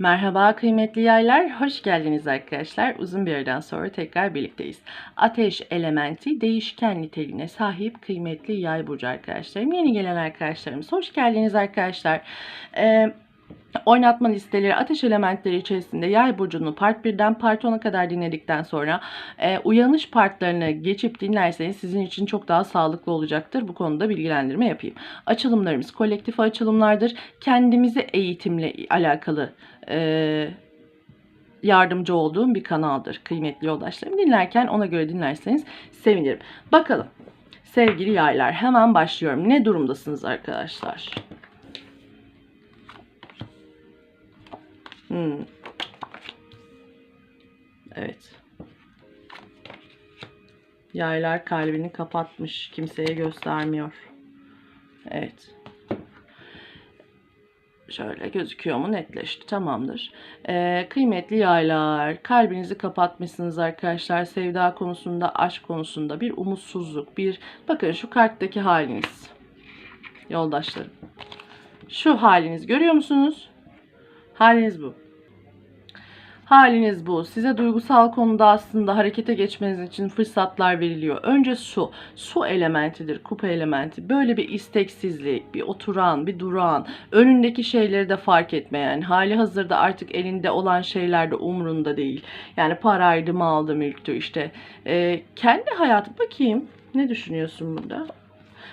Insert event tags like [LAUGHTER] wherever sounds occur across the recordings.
Merhaba kıymetli yaylar, hoş geldiniz arkadaşlar. Uzun bir aradan sonra tekrar birlikteyiz. Ateş elementi değişken niteliğine sahip kıymetli yay burcu arkadaşlarım. Yeni gelen arkadaşlarımız hoş geldiniz arkadaşlar. Ee, Oynatma listeleri ateş elementleri içerisinde yay burcunu part 1'den part 10'a kadar dinledikten sonra e, uyanış partlarını geçip dinlerseniz sizin için çok daha sağlıklı olacaktır. Bu konuda bilgilendirme yapayım. Açılımlarımız kolektif açılımlardır. Kendimizi eğitimle alakalı e, yardımcı olduğum bir kanaldır kıymetli yoldaşlarım. Dinlerken ona göre dinlerseniz sevinirim. Bakalım sevgili yaylar hemen başlıyorum. Ne durumdasınız arkadaşlar? Hmm. Evet. Yaylar kalbini kapatmış. Kimseye göstermiyor. Evet. Şöyle gözüküyor mu? Netleşti. Tamamdır. Ee, kıymetli yaylar. Kalbinizi kapatmışsınız arkadaşlar. Sevda konusunda, aşk konusunda bir umutsuzluk. Bir bakın şu karttaki haliniz. Yoldaşlarım. Şu haliniz görüyor musunuz? Haliniz bu. Haliniz bu. Size duygusal konuda aslında harekete geçmeniz için fırsatlar veriliyor. Önce su. Su elementidir, kupa elementi. Böyle bir isteksizlik, bir oturan, bir duran, önündeki şeyleri de fark etmeyen, hali hazırda artık elinde olan şeyler de umrunda değil. Yani paraydı, maldı, mülktü işte. Ee, kendi hayatı bakayım. Ne düşünüyorsun burada?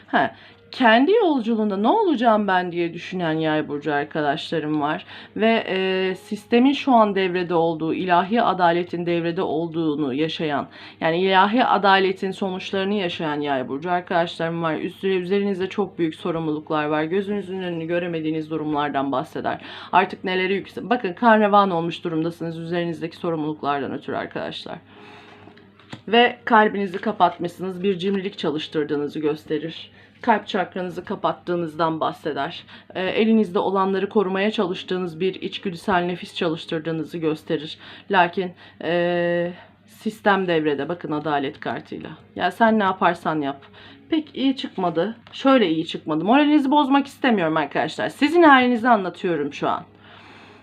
Ha, kendi yolculuğunda ne olacağım ben diye düşünen yay burcu arkadaşlarım var ve e, sistemin şu an devrede olduğu, ilahi adaletin devrede olduğunu yaşayan, yani ilahi adaletin sonuçlarını yaşayan yay burcu arkadaşlarım var. Üstüne üzerinizde çok büyük sorumluluklar var. Gözünüzün önünü göremediğiniz durumlardan bahseder. Artık neleri yüksek. Bakın karnevan olmuş durumdasınız üzerinizdeki sorumluluklardan ötürü arkadaşlar ve kalbinizi kapatmışsınız, bir cimrilik çalıştırdığınızı gösterir. Kalp çakranızı kapattığınızdan bahseder. E, elinizde olanları korumaya çalıştığınız bir içgüdüsel nefis çalıştırdığınızı gösterir. Lakin e, sistem devrede bakın adalet kartıyla. Ya sen ne yaparsan yap. Pek iyi çıkmadı. Şöyle iyi çıkmadı. Moralinizi bozmak istemiyorum arkadaşlar. Sizin halinizi anlatıyorum şu an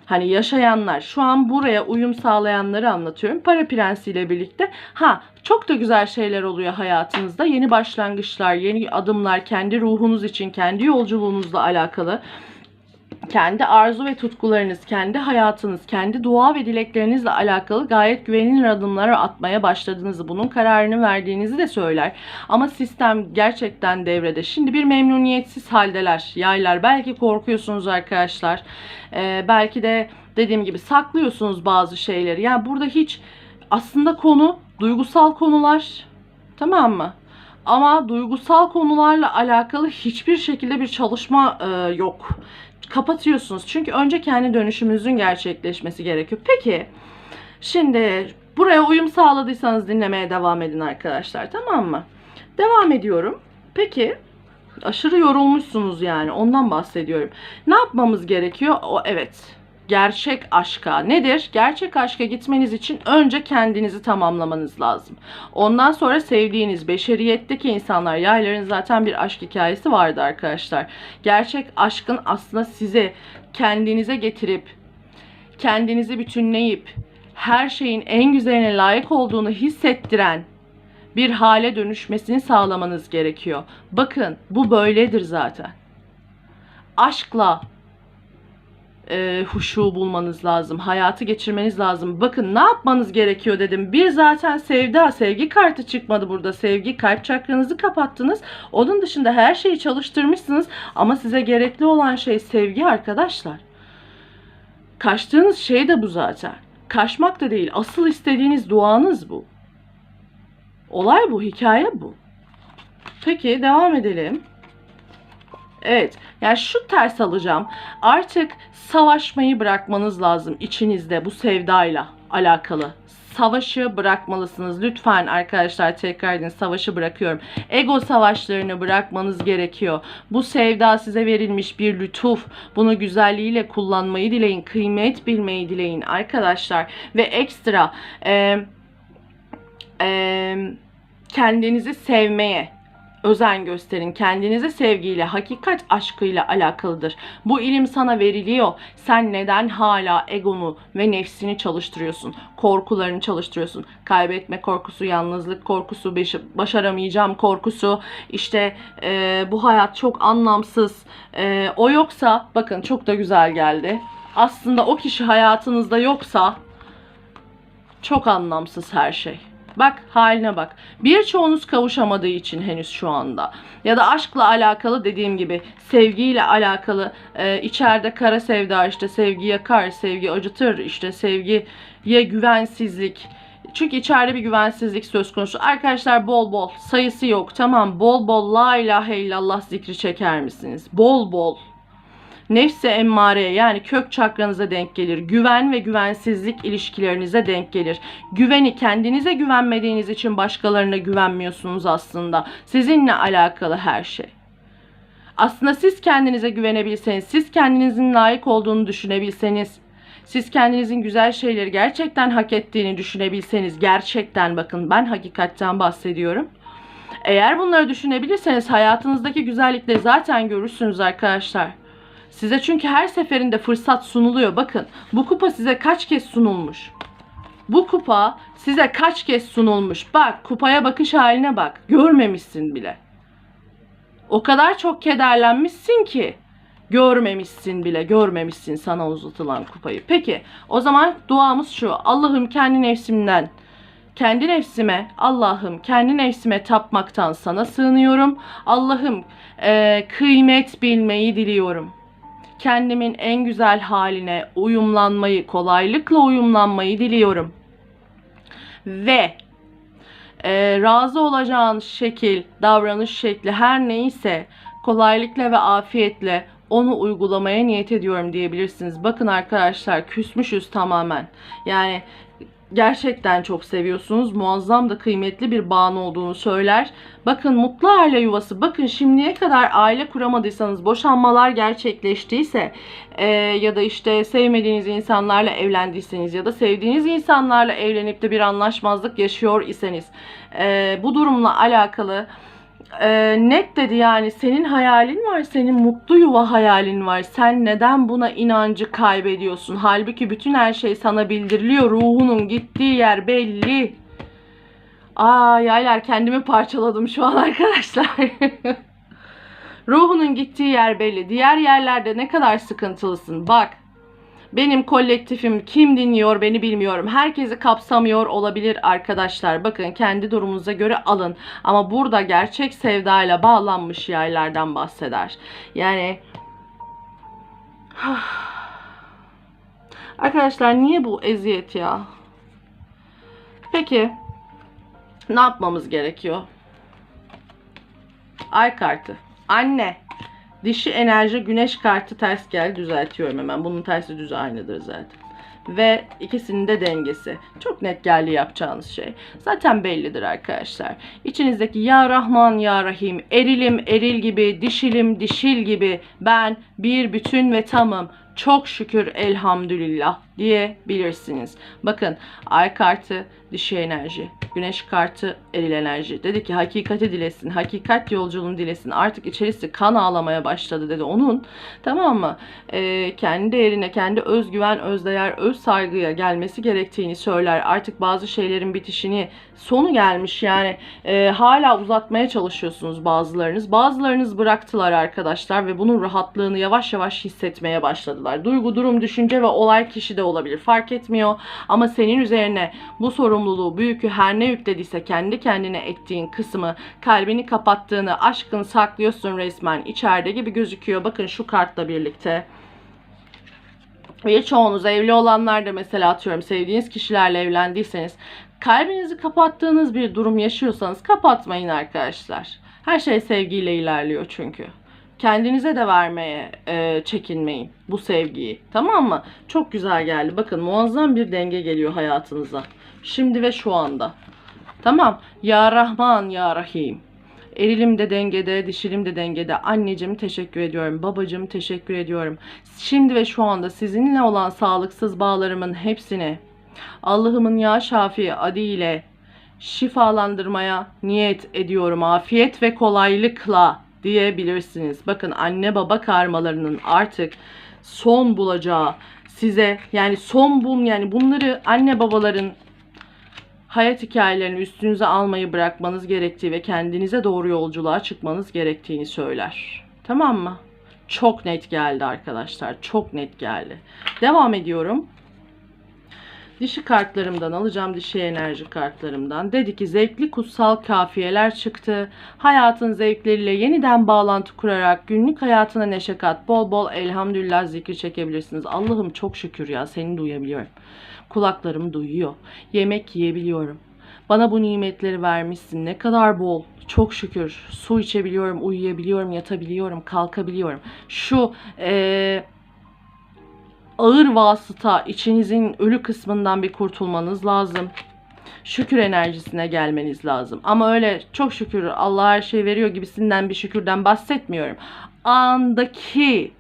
hani yaşayanlar şu an buraya uyum sağlayanları anlatıyorum. Para Prensi ile birlikte ha çok da güzel şeyler oluyor hayatınızda. Yeni başlangıçlar, yeni adımlar kendi ruhunuz için, kendi yolculuğunuzla alakalı kendi arzu ve tutkularınız, kendi hayatınız, kendi dua ve dileklerinizle alakalı gayet güvenilir adımlar atmaya başladığınızı, bunun kararını verdiğinizi de söyler. Ama sistem gerçekten devrede. Şimdi bir memnuniyetsiz haldeler, yaylar. Belki korkuyorsunuz arkadaşlar. Ee, belki de dediğim gibi saklıyorsunuz bazı şeyleri. Yani burada hiç aslında konu duygusal konular. Tamam mı? Ama duygusal konularla alakalı hiçbir şekilde bir çalışma e, yok kapatıyorsunuz. Çünkü önce kendi dönüşümünüzün gerçekleşmesi gerekiyor. Peki şimdi buraya uyum sağladıysanız dinlemeye devam edin arkadaşlar tamam mı? Devam ediyorum. Peki aşırı yorulmuşsunuz yani ondan bahsediyorum. Ne yapmamız gerekiyor? O evet gerçek aşka nedir? Gerçek aşka gitmeniz için önce kendinizi tamamlamanız lazım. Ondan sonra sevdiğiniz beşeriyetteki insanlar yayların zaten bir aşk hikayesi vardı arkadaşlar. Gerçek aşkın aslında size kendinize getirip kendinizi bütünleyip her şeyin en güzeline layık olduğunu hissettiren bir hale dönüşmesini sağlamanız gerekiyor. Bakın bu böyledir zaten. Aşkla e, huşu bulmanız lazım. Hayatı geçirmeniz lazım. Bakın ne yapmanız gerekiyor dedim. Bir zaten sevda, sevgi kartı çıkmadı burada. Sevgi, kalp çakranızı kapattınız. Onun dışında her şeyi çalıştırmışsınız. Ama size gerekli olan şey sevgi arkadaşlar. Kaçtığınız şey de bu zaten. Kaçmak da değil. Asıl istediğiniz duanız bu. Olay bu, hikaye bu. Peki devam edelim. Evet. Yani şu ters alacağım. Artık savaşmayı bırakmanız lazım içinizde bu sevdayla alakalı. Savaşı bırakmalısınız. Lütfen arkadaşlar tekrar edin savaşı bırakıyorum. Ego savaşlarını bırakmanız gerekiyor. Bu sevda size verilmiş bir lütuf. Bunu güzelliğiyle kullanmayı dileyin. Kıymet bilmeyi dileyin arkadaşlar. Ve ekstra e, e, kendinizi sevmeye, özen gösterin. Kendinize sevgiyle, hakikat aşkıyla alakalıdır. Bu ilim sana veriliyor. Sen neden hala egonu ve nefsini çalıştırıyorsun? Korkularını çalıştırıyorsun. Kaybetme korkusu, yalnızlık korkusu, başaramayacağım korkusu. İşte e, bu hayat çok anlamsız. E, o yoksa bakın çok da güzel geldi. Aslında o kişi hayatınızda yoksa çok anlamsız her şey. Bak haline bak. Birçoğunuz kavuşamadığı için henüz şu anda. Ya da aşkla alakalı dediğim gibi sevgiyle alakalı e, içeride kara sevda işte sevgi yakar, sevgi acıtır, işte sevgiye güvensizlik. Çünkü içeride bir güvensizlik söz konusu. Arkadaşlar bol bol sayısı yok tamam bol bol la ilahe illallah zikri çeker misiniz? Bol bol nefse emmareye yani kök çakranıza denk gelir. Güven ve güvensizlik ilişkilerinize denk gelir. Güveni kendinize güvenmediğiniz için başkalarına güvenmiyorsunuz aslında. Sizinle alakalı her şey. Aslında siz kendinize güvenebilseniz, siz kendinizin layık olduğunu düşünebilseniz, siz kendinizin güzel şeyleri gerçekten hak ettiğini düşünebilseniz, gerçekten bakın ben hakikatten bahsediyorum. Eğer bunları düşünebilirseniz hayatınızdaki güzellikleri zaten görürsünüz arkadaşlar. Size çünkü her seferinde fırsat sunuluyor. Bakın bu kupa size kaç kez sunulmuş. Bu kupa size kaç kez sunulmuş. Bak kupaya bakış haline bak. Görmemişsin bile. O kadar çok kederlenmişsin ki görmemişsin bile. Görmemişsin sana uzatılan kupayı. Peki o zaman duamız şu. Allah'ım kendi nefsimden kendi nefsime Allah'ım kendi nefsime tapmaktan sana sığınıyorum. Allah'ım eee, kıymet bilmeyi diliyorum kendimin en güzel haline uyumlanmayı, kolaylıkla uyumlanmayı diliyorum. Ve e, razı olacağın şekil, davranış şekli her neyse kolaylıkla ve afiyetle onu uygulamaya niyet ediyorum diyebilirsiniz. Bakın arkadaşlar küsmüşüz tamamen. Yani gerçekten çok seviyorsunuz. Muazzam da kıymetli bir bağın olduğunu söyler. Bakın mutlu aile yuvası. Bakın şimdiye kadar aile kuramadıysanız, boşanmalar gerçekleştiyse e, ya da işte sevmediğiniz insanlarla evlendiyseniz ya da sevdiğiniz insanlarla evlenip de bir anlaşmazlık yaşıyor iseniz e, bu durumla alakalı e, net dedi yani senin hayalin var, senin mutlu yuva hayalin var. Sen neden buna inancı kaybediyorsun? Halbuki bütün her şey sana bildiriliyor. Ruhunun gittiği yer belli. Aa yaylar kendimi parçaladım şu an [LAUGHS] arkadaşlar. Ruhunun gittiği yer belli. Diğer yerlerde ne kadar sıkıntılısın. Bak benim kolektifim kim dinliyor beni bilmiyorum. Herkesi kapsamıyor olabilir arkadaşlar. Bakın kendi durumunuza göre alın. Ama burada gerçek sevdayla bağlanmış yaylardan bahseder. Yani [SIGHS] Arkadaşlar niye bu eziyet ya? Peki ne yapmamız gerekiyor? Ay kartı. Anne. Dişi enerji güneş kartı ters geldi düzeltiyorum hemen. Bunun tersi düz aynıdır zaten. Ve ikisinin de dengesi. Çok net geldi yapacağınız şey. Zaten bellidir arkadaşlar. İçinizdeki ya Rahman ya Rahim, erilim eril gibi, dişilim dişil gibi, ben bir bütün ve tamım. Çok şükür elhamdülillah diyebilirsiniz. Bakın ay kartı dişi enerji, güneş kartı eril enerji. Dedi ki hakikati dilesin, hakikat yolculuğunu dilesin. Artık içerisi kan ağlamaya başladı dedi onun. Tamam mı? Ee, kendi değerine, kendi özgüven, özdeğer, öz saygıya gelmesi gerektiğini söyler. Artık bazı şeylerin bitişini, sonu gelmiş yani. Ee, hala uzatmaya çalışıyorsunuz bazılarınız. Bazılarınız bıraktılar arkadaşlar ve bunun rahatlığını yavaş yavaş hissetmeye başladılar. Duygu, durum, düşünce ve olay kişi de olabilir. Fark etmiyor. Ama senin üzerine bu sorumluluğu, bu yükü her ne yüklediyse kendi kendine ettiğin kısmı, kalbini kapattığını, aşkını saklıyorsun resmen içeride gibi gözüküyor. Bakın şu kartla birlikte. Birçoğunuz evli olanlar da mesela atıyorum sevdiğiniz kişilerle evlendiyseniz kalbinizi kapattığınız bir durum yaşıyorsanız kapatmayın arkadaşlar. Her şey sevgiyle ilerliyor çünkü. Kendinize de vermeye e, çekinmeyin bu sevgiyi. Tamam mı? Çok güzel geldi. Bakın muazzam bir denge geliyor hayatınıza. Şimdi ve şu anda. Tamam. Ya Rahman ya Rahim. Erilim de dengede, dişilim de dengede. Anneciğim teşekkür ediyorum. Babacığım teşekkür ediyorum. Şimdi ve şu anda sizinle olan sağlıksız bağlarımın hepsini Allah'ımın ya Şafi adıyla şifalandırmaya niyet ediyorum. Afiyet ve kolaylıkla diyebilirsiniz. Bakın anne baba karmalarının artık son bulacağı size yani son bul yani bunları anne babaların hayat hikayelerini üstünüze almayı bırakmanız gerektiği ve kendinize doğru yolculuğa çıkmanız gerektiğini söyler. Tamam mı? Çok net geldi arkadaşlar. Çok net geldi. Devam ediyorum. Dişi kartlarımdan alacağım dişi enerji kartlarımdan. Dedi ki zevkli kutsal kafiyeler çıktı. Hayatın zevkleriyle yeniden bağlantı kurarak günlük hayatına neşe kat. Bol bol elhamdülillah zikri çekebilirsiniz. Allah'ım çok şükür ya seni duyabiliyorum. Kulaklarım duyuyor. Yemek yiyebiliyorum. Bana bu nimetleri vermişsin. Ne kadar bol. Çok şükür. Su içebiliyorum, uyuyabiliyorum, yatabiliyorum, kalkabiliyorum. Şu eee ağır vasıta içinizin ölü kısmından bir kurtulmanız lazım. Şükür enerjisine gelmeniz lazım. Ama öyle çok şükür Allah her şey veriyor gibisinden bir şükürden bahsetmiyorum. Andaki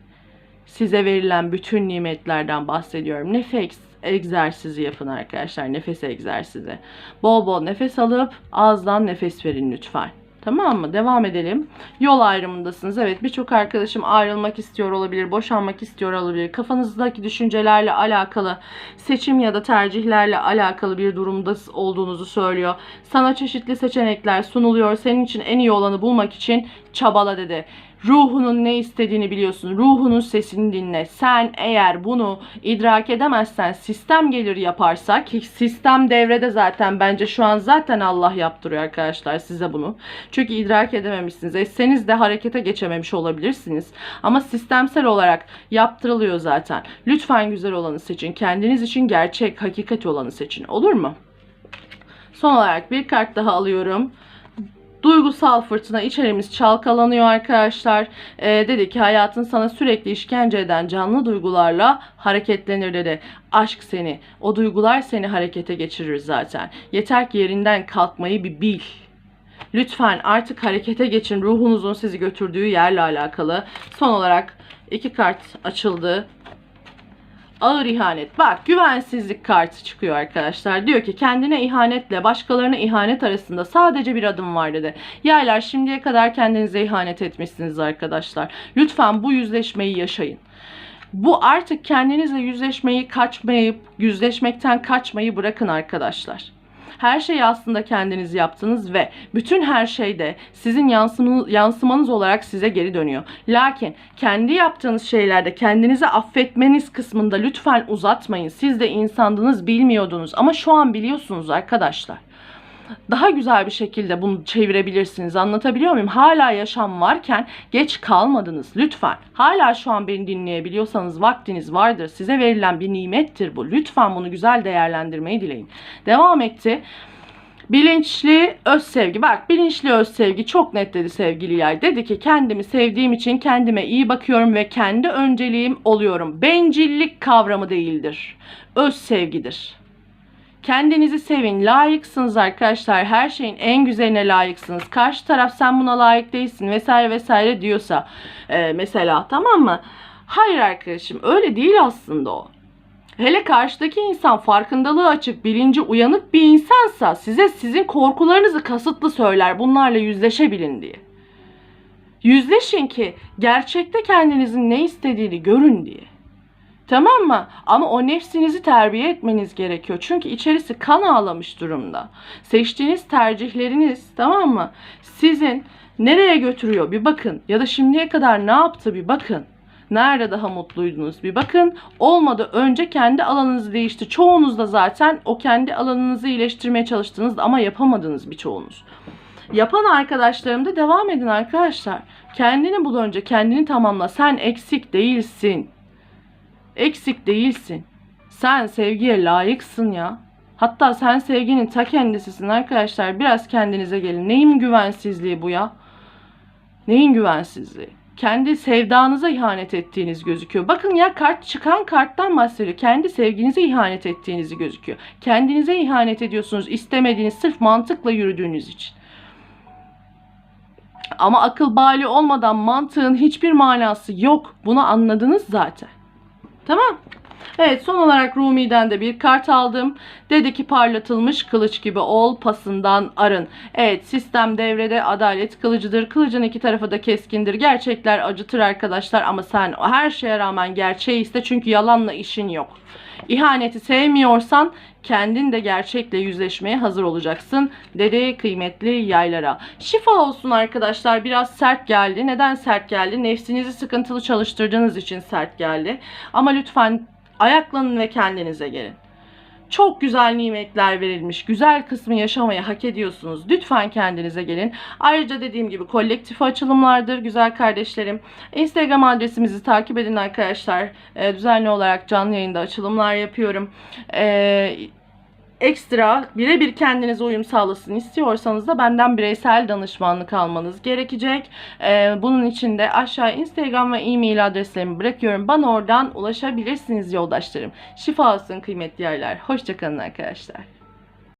size verilen bütün nimetlerden bahsediyorum. Nefes egzersizi yapın arkadaşlar. Nefes egzersizi. Bol bol nefes alıp ağızdan nefes verin lütfen. Tamam mı? Devam edelim. Yol ayrımındasınız. Evet birçok arkadaşım ayrılmak istiyor olabilir, boşanmak istiyor olabilir. Kafanızdaki düşüncelerle alakalı, seçim ya da tercihlerle alakalı bir durumda olduğunuzu söylüyor. Sana çeşitli seçenekler sunuluyor. Senin için en iyi olanı bulmak için çabala dedi. Ruhunun ne istediğini biliyorsun. Ruhunun sesini dinle. Sen eğer bunu idrak edemezsen sistem gelir yaparsa ki sistem devrede zaten bence şu an zaten Allah yaptırıyor arkadaşlar size bunu. Çünkü idrak edememişsiniz. Etseniz de harekete geçememiş olabilirsiniz. Ama sistemsel olarak yaptırılıyor zaten. Lütfen güzel olanı seçin. Kendiniz için gerçek, hakikat olanı seçin. Olur mu? Son olarak bir kart daha alıyorum. Duygusal fırtına içerimiz çalkalanıyor arkadaşlar. Ee, dedi ki hayatın sana sürekli işkence eden canlı duygularla hareketlenir dedi. Aşk seni, o duygular seni harekete geçirir zaten. Yeter ki yerinden kalkmayı bir bil. Lütfen artık harekete geçin ruhunuzun sizi götürdüğü yerle alakalı. Son olarak iki kart açıldı. Ağır ihanet. Bak güvensizlik kartı çıkıyor arkadaşlar. Diyor ki kendine ihanetle başkalarına ihanet arasında sadece bir adım var dedi. Yaylar şimdiye kadar kendinize ihanet etmişsiniz arkadaşlar. Lütfen bu yüzleşmeyi yaşayın. Bu artık kendinizle yüzleşmeyi kaçmayıp yüzleşmekten kaçmayı bırakın arkadaşlar. Her şeyi aslında kendiniz yaptınız ve bütün her şeyde sizin yansımanız, olarak size geri dönüyor. Lakin kendi yaptığınız şeylerde kendinizi affetmeniz kısmında lütfen uzatmayın. Siz de insandınız bilmiyordunuz ama şu an biliyorsunuz arkadaşlar daha güzel bir şekilde bunu çevirebilirsiniz. Anlatabiliyor muyum? Hala yaşam varken geç kalmadınız lütfen. Hala şu an beni dinleyebiliyorsanız vaktiniz vardır. Size verilen bir nimettir bu. Lütfen bunu güzel değerlendirmeyi dileyin. Devam etti. Bilinçli öz sevgi. Bak bilinçli öz sevgi çok net dedi sevgili yay. Dedi ki kendimi sevdiğim için kendime iyi bakıyorum ve kendi önceliğim oluyorum. Bencillik kavramı değildir. Öz sevgidir. Kendinizi sevin. Layıksınız arkadaşlar. Her şeyin en güzeline layıksınız. Karşı taraf sen buna layık değilsin vesaire vesaire diyorsa e, mesela tamam mı? Hayır arkadaşım öyle değil aslında o. Hele karşıdaki insan farkındalığı açık, bilinci uyanık bir insansa size sizin korkularınızı kasıtlı söyler bunlarla yüzleşebilin diye. Yüzleşin ki gerçekte kendinizin ne istediğini görün diye. Tamam mı? Ama o nefsinizi terbiye etmeniz gerekiyor. Çünkü içerisi kan ağlamış durumda. Seçtiğiniz tercihleriniz tamam mı? Sizin nereye götürüyor bir bakın. Ya da şimdiye kadar ne yaptı bir bakın. Nerede daha mutluydunuz bir bakın. Olmadı önce kendi alanınızı değişti. Çoğunuz da zaten o kendi alanınızı iyileştirmeye çalıştınız ama yapamadınız birçoğunuz. Yapan arkadaşlarım da devam edin arkadaşlar. Kendini bul önce kendini tamamla. Sen eksik değilsin. Eksik değilsin. Sen sevgiye layıksın ya. Hatta sen sevginin ta kendisisin arkadaşlar. Biraz kendinize gelin. Neyin güvensizliği bu ya? Neyin güvensizliği? Kendi sevdanıza ihanet ettiğiniz gözüküyor. Bakın ya kart çıkan karttan bahsediyor. Kendi sevginize ihanet ettiğinizi gözüküyor. Kendinize ihanet ediyorsunuz istemediğiniz sırf mantıkla yürüdüğünüz için. Ama akıl bali olmadan mantığın hiçbir manası yok. Bunu anladınız zaten. Tamam. Evet son olarak Rumi'den de bir kart aldım. Dedi ki parlatılmış kılıç gibi ol pasından arın. Evet sistem devrede adalet kılıcıdır. Kılıcın iki tarafı da keskindir. Gerçekler acıtır arkadaşlar ama sen her şeye rağmen gerçeği iste çünkü yalanla işin yok. İhaneti sevmiyorsan kendin de gerçekle yüzleşmeye hazır olacaksın dedi kıymetli yaylara. Şifa olsun arkadaşlar biraz sert geldi. Neden sert geldi? Nefsinizi sıkıntılı çalıştırdığınız için sert geldi. Ama lütfen ayaklanın ve kendinize gelin. Çok güzel nimetler verilmiş. Güzel kısmı yaşamayı hak ediyorsunuz. Lütfen kendinize gelin. Ayrıca dediğim gibi kolektif açılımlardır güzel kardeşlerim. Instagram adresimizi takip edin arkadaşlar. Ee, düzenli olarak canlı yayında açılımlar yapıyorum. Ee, ekstra birebir kendinize uyum sağlasın istiyorsanız da benden bireysel danışmanlık almanız gerekecek. Ee, bunun için de aşağı Instagram ve e-mail adreslerimi bırakıyorum. Bana oradan ulaşabilirsiniz yoldaşlarım. Şifa olsun kıymetli yerler. Hoşçakalın arkadaşlar.